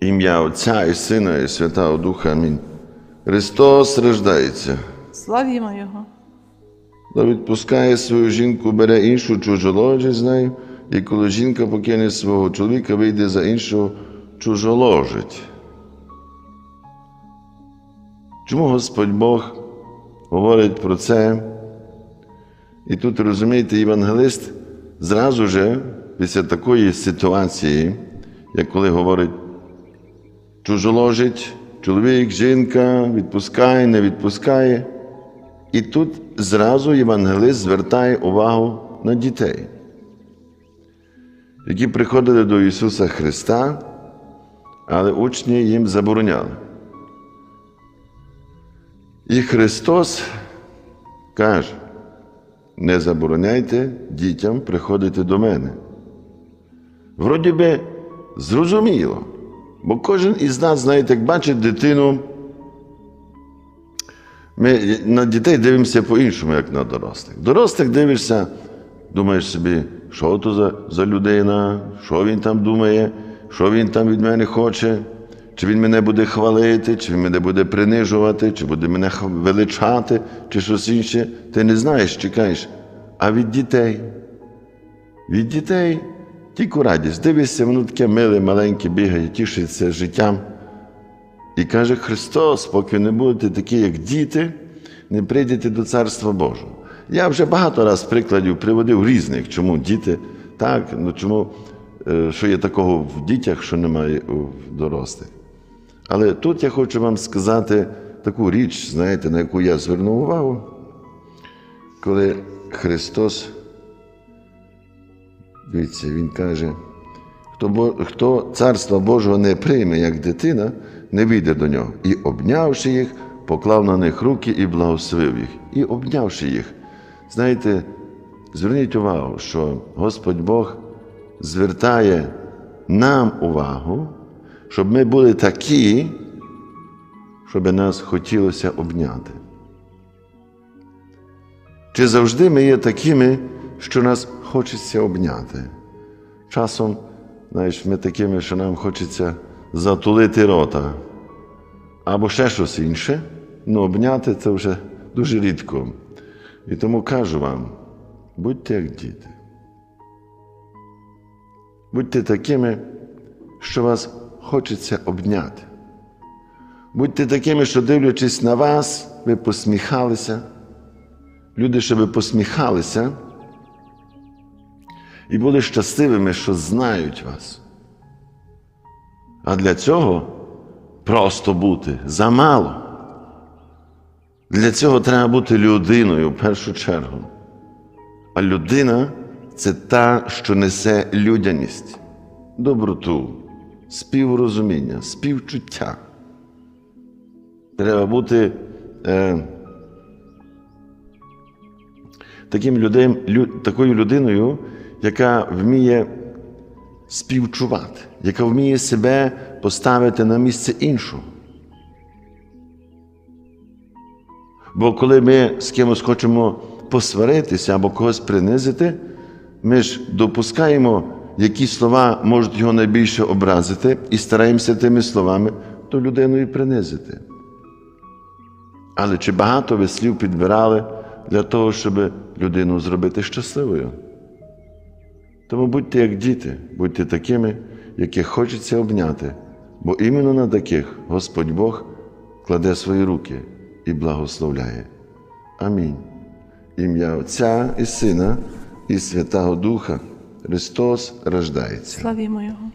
Ім'я Отця і Сина, і Святого Духа. Амінь. Христос рождається. Славімо Його. Та відпускає свою жінку, бере іншу чужоложі з нею, і коли жінка покине свого чоловіка, вийде за іншого чужоложить. Чому Господь Бог говорить про це? І тут розумієте, євангелист зразу же, після такої ситуації, як коли говорить, чужоложить, чоловік, жінка, відпускає, не відпускає. І тут зразу євангелист звертає увагу на дітей, які приходили до Ісуса Христа, але учні їм забороняли. І Христос каже, не забороняйте дітям приходити до мене. Вроді би, зрозуміло, бо кожен із нас, знаєте, як бачить дитину, ми на дітей дивимося по-іншому, як на дорослих. Дорослих дивишся, думаєш собі, що то за, за людина, що він там думає, що він там від мене хоче, чи він мене буде хвалити, чи він мене буде принижувати, чи буде мене величати, чи щось інше. Ти не знаєш, чекаєш. А від дітей. Від дітей тільки радість. Дивишся, воно таке миле, маленьке, бігає, тішиться життям. І каже Христос, поки не будете такі, як діти, не прийдете до Царства Божого. Я вже багато раз прикладів приводив різних, чому діти так, ну чому, е, що є такого в дітях, що немає у дорослих. Але тут я хочу вам сказати таку річ, знаєте, на яку я звернув увагу, коли Христос, дивіться, Він каже, Хто, хто царства Божого не прийме, як дитина, не війде до нього. І обнявши їх, поклав на них руки і благословив їх. І обнявши їх. Знаєте, зверніть увагу, що Господь Бог звертає нам увагу, щоб ми були такі, щоб нас хотілося обняти. Чи завжди ми є такими, що нас хочеться обняти? Часом, знаєш, ми такими, що нам хочеться затулити рота. Або ще щось інше, ну обняти це вже дуже рідко. І тому кажу вам, будьте як діти. Будьте такими, що вас хочеться обняти. Будьте такими, що дивлячись на вас, ви посміхалися. Люди, щоб посміхалися і були щасливими, що знають вас. А для цього просто бути замало. Для цього треба бути людиною в першу чергу. А людина це та, що несе людяність, доброту, співрозуміння, співчуття. Треба бути е, таким людем, лю, такою людиною, яка вміє співчувати, яка вміє себе поставити на місце іншого. Бо коли ми з кимось хочемо посваритися або когось принизити, ми ж допускаємо, які слова можуть його найбільше образити, і стараємося тими словами ту людину і принизити. Але чи багато ви слів підбирали для того, щоб людину зробити щасливою? Тому будьте як діти, будьте такими, яких хочеться обняти, бо іменно на таких Господь Бог кладе свої руки і благословляє. Амінь. Ім'я Отця і Сина, і Святого Духа Христос рождається. Славімо Його.